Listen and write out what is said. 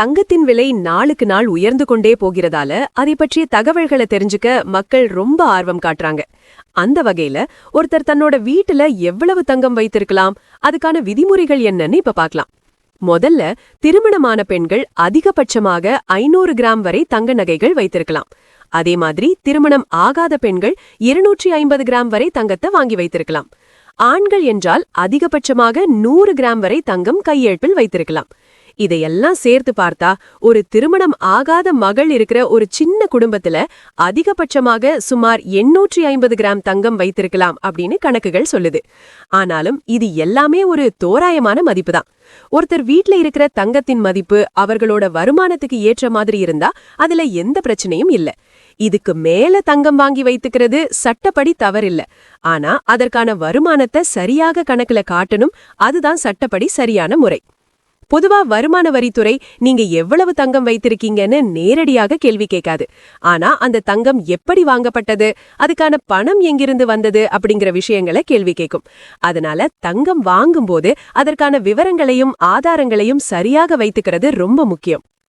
தங்கத்தின் விலை நாளுக்கு நாள் உயர்ந்து கொண்டே போகிறதால அதை பற்றிய தகவல்களை தெரிஞ்சுக்க மக்கள் ரொம்ப ஆர்வம் காட்டுறாங்க. அந்த வகையில ஒருத்தர் தன்னோட வீட்டுல எவ்வளவு தங்கம் வைத்திருக்கலாம் அதுக்கான விதிமுறைகள் என்னன்னு இப்ப பார்க்கலாம் முதல்ல திருமணமான பெண்கள் அதிகபட்சமாக ஐநூறு கிராம் வரை தங்க நகைகள் வைத்திருக்கலாம். அதே மாதிரி திருமணம் ஆகாத பெண்கள் இருநூற்றி ஐம்பது கிராம் வரை தங்கத்தை வாங்கி வைத்திருக்கலாம். ஆண்கள் என்றால் அதிகபட்சமாக நூறு கிராம் வரை தங்கம் கையெழுப்பில் வைத்திருக்கலாம். இதையெல்லாம் சேர்த்து பார்த்தா ஒரு திருமணம் ஆகாத மகள் இருக்கிற ஒரு சின்ன குடும்பத்துல அதிகபட்சமாக சுமார் எண்ணூற்றி ஐம்பது கிராம் தங்கம் வைத்திருக்கலாம் அப்படின்னு கணக்குகள் சொல்லுது. ஆனாலும் இது எல்லாமே ஒரு தோராயமான மதிப்பு தான் ஒருத்தர் வீட்ல இருக்கிற தங்கத்தின் மதிப்பு அவர்களோட வருமானத்துக்கு ஏற்ற மாதிரி இருந்தா அதுல எந்த பிரச்சனையும் இல்ல. இதுக்கு மேல தங்கம் வாங்கி வைத்துக்கிறது சட்டப்படி தவறில்ல. ஆனா அதற்கான வருமானத்தை சரியாக கணக்குல காட்டணும் அதுதான் சட்டப்படி சரியான முறை. பொதுவா வருமான வரித்துறை நீங்க எவ்வளவு தங்கம் வைத்திருக்கீங்கன்னு நேரடியாக கேள்வி கேட்காது. ஆனா அந்த தங்கம் எப்படி வாங்கப்பட்டது அதுக்கான பணம் எங்கிருந்து வந்தது அப்படிங்கிற விஷயங்களை கேள்வி கேட்கும். அதனால தங்கம் வாங்கும்போது அதற்கான விவரங்களையும் ஆதாரங்களையும் சரியாக வைத்துக்கிறது ரொம்ப முக்கியம்.